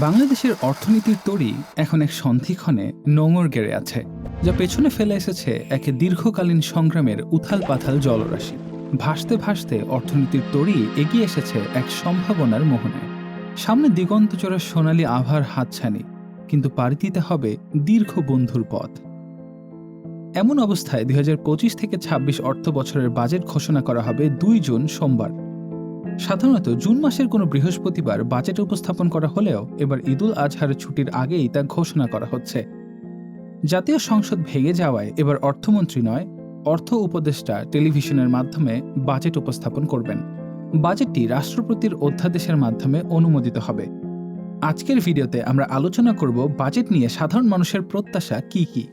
বাংলাদেশের অর্থনীতির তরি এখন এক সন্ধিক্ষণে নোঙর গেড়ে আছে, যা পেছনে ফেলে এসেছে এক দীর্ঘকালীন সংগ্রামের উথাল পাথাল জলরাশি। ভাসতে ভাসতে অর্থনীতির তরি এগিয়ে এসেছে এক সম্ভাবনার মোহনে সামনে দিগন্তচোরা সোনালী আভার হাতছানি, কিন্তু পাড়ি দিতে হবে দীর্ঘ বন্ধুর পথ। এমন অবস্থায় দুই হাজার পঁচিশ থেকে ২৬ অর্থ বছরের বাজেট ঘোষণা করা হবে দুই জুন সোমবার। সাধারণত জুন মাসের কোনো বৃহস্পতিবার বাজেট উপস্থাপন করা হলেও এবার ঈদুল আজহারের ছুটির আগেই তা ঘোষণা করা হচ্ছে। জাতীয় সংসদ ভেঙে যাওয়ায় এবার অর্থমন্ত্রী নয়, অর্থ উপদেষ্টা টেলিভিশনের মাধ্যমে বাজেট উপস্থাপন করবেন। বাজেটটি রাষ্ট্রপতির অধ্যাদেশের মাধ্যমে অনুমোদিত হবে। আজকের ভিডিওতে আমরা আলোচনা করব বাজেট নিয়ে সাধারণ মানুষের প্রত্যাশা কি কি?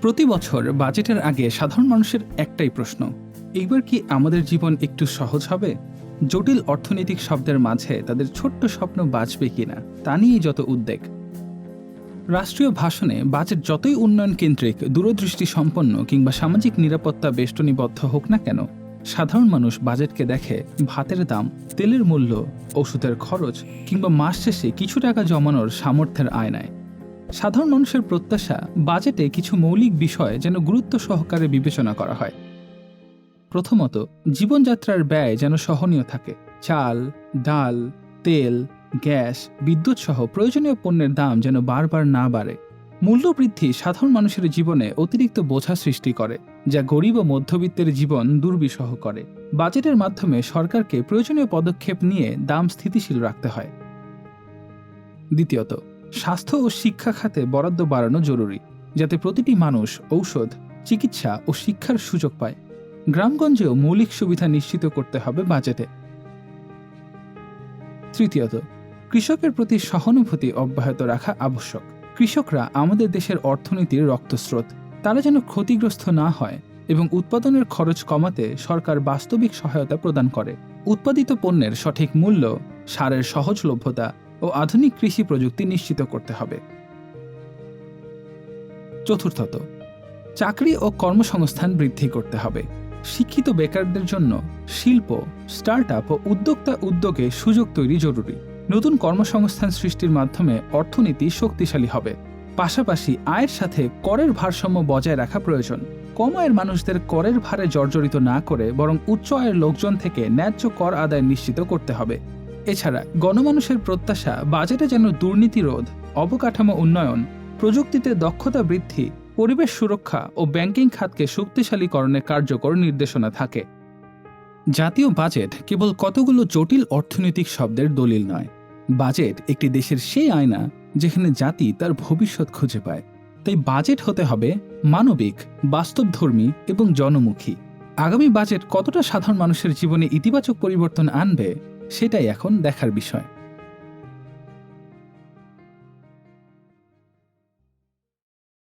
প্রতি বছর বাজেটের আগে সাধারণ মানুষের একটাই প্রশ্ন, এইবার কি আমাদের জীবন একটু সহজ হবে? জটিল অর্থনৈতিক শব্দের মাঝে তাদের ছোট্ট স্বপ্ন বাঁচবে কিনা, তা নিয়েই যত উদ্বেগ। রাষ্ট্রীয় ভাষণে বাজেট যতই উন্নয়ন কেন্দ্রিক দূরদৃষ্টি সম্পন্ন কিংবা সামাজিক নিরাপত্তা বেষ্টনীবদ্ধ হোক না কেন, সাধারণ মানুষ বাজেটকে দেখে ভাতের দাম, তেলের মূল্য, ওষুধের খরচ কিংবা মাস শেষে কিছু টাকা জমানোর সামর্থ্যের আয়নায়। সাধারণ মানুষের প্রত্যাশা বাজেটে কিছু মৌলিক বিষয় যেন গুরুত্ব সহকারে বিবেচনা করা হয়। প্রথমত, জীবনযাত্রার ব্যয় যেন সহনীয় থাকে। চাল, ডাল, তেল, গ্যাস, বিদ্যুৎ সহ প্রয়োজনীয় পণ্যের দাম যেন বারবার না বাড়ে। মূল্যবৃদ্ধি সাধারণ মানুষের জীবনে অতিরিক্ত বোঝা সৃষ্টি করে, যা গরিব ও মধ্যবিত্তের জীবন দুর্বিষহ করে। বাজেটের মাধ্যমে সরকারকে প্রয়োজনীয় পদক্ষেপ নিয়ে দাম স্থিতিশীল রাখতে হয়। দ্বিতীয়ত, স্বাস্থ্য ও শিক্ষা খাতে বরাদ্দ বাড়ানো জরুরি, যাতে প্রতিটি মানুষ ঔষধ, চিকিৎসা ও শিক্ষার সুযোগ পায়। গ্রামগঞ্জেও মৌলিক সুবিধা নিশ্চিত করতে হবে বাজেটে। তৃতীয়ত, কৃষকের প্রতি সহানুভূতি অব্যাহত রাখা আবশ্যক। কৃষকরা আমাদের দেশের অর্থনীতির রক্তস্রোত। তারা যেন ক্ষতিগ্রস্ত না হয় এবং উৎপাদনের খরচ কমাতে সরকার বাস্তবিক সহায়তা প্রদান করে। উৎপাদিত পণ্যের সঠিক মূল্য, সারের সহজলভ্যতা ও আধুনিক কৃষি প্রযুক্তি নিশ্চিত করতে হবে। চতুর্থত, চাকরি ও কর্মসংস্থান বৃদ্ধি করতে হবে। শিক্ষিত বেকারদের জন্য শিল্প স্টার্ট আপ ও উদ্যোক্তা উদ্যোগে সুযোগ তৈরি জরুরি। নতুন কর্মসংস্থান সৃষ্টির মাধ্যমে অর্থনীতি শক্তিশালী হবে। পাশাপাশি আয়ের সাথে করের ভারসাম্য বজায় রাখা প্রয়োজন। কম আয়ের মানুষদের করের ভারে জর্জরিত না করে বরং উচ্চ আয়ের লোকজন থেকে ন্যায্য কর আদায় নিশ্চিত করতে হবে। এছাড়া গণমানুষের প্রত্যাশা, বাজেটে যেন দুর্নীতি রোধ, অবকাঠামো উন্নয়ন, প্রযুক্তিতে দক্ষতা বৃদ্ধি পরিবেশ সুরক্ষা ও ব্যাংকিং খাতকে শক্তিশালীকরণে কার্যকর নির্দেশনা থাকে। জাতীয় বাজেট কেবল কতগুলো জটিল অর্থনৈতিক শব্দের দলিল নয়। বাজেট একটি দেশের সেই আয়না যেখানে জাতি তার ভবিষ্যৎ খুঁজে পায়। তাই বাজেট হতে হবে মানবিক, বাস্তবধর্মী এবং জনমুখী। আগামী বাজেট কতটা সাধারণ মানুষের জীবনে ইতিবাচক পরিবর্তন আনবে, সেটাই এখন দেখার বিষয়।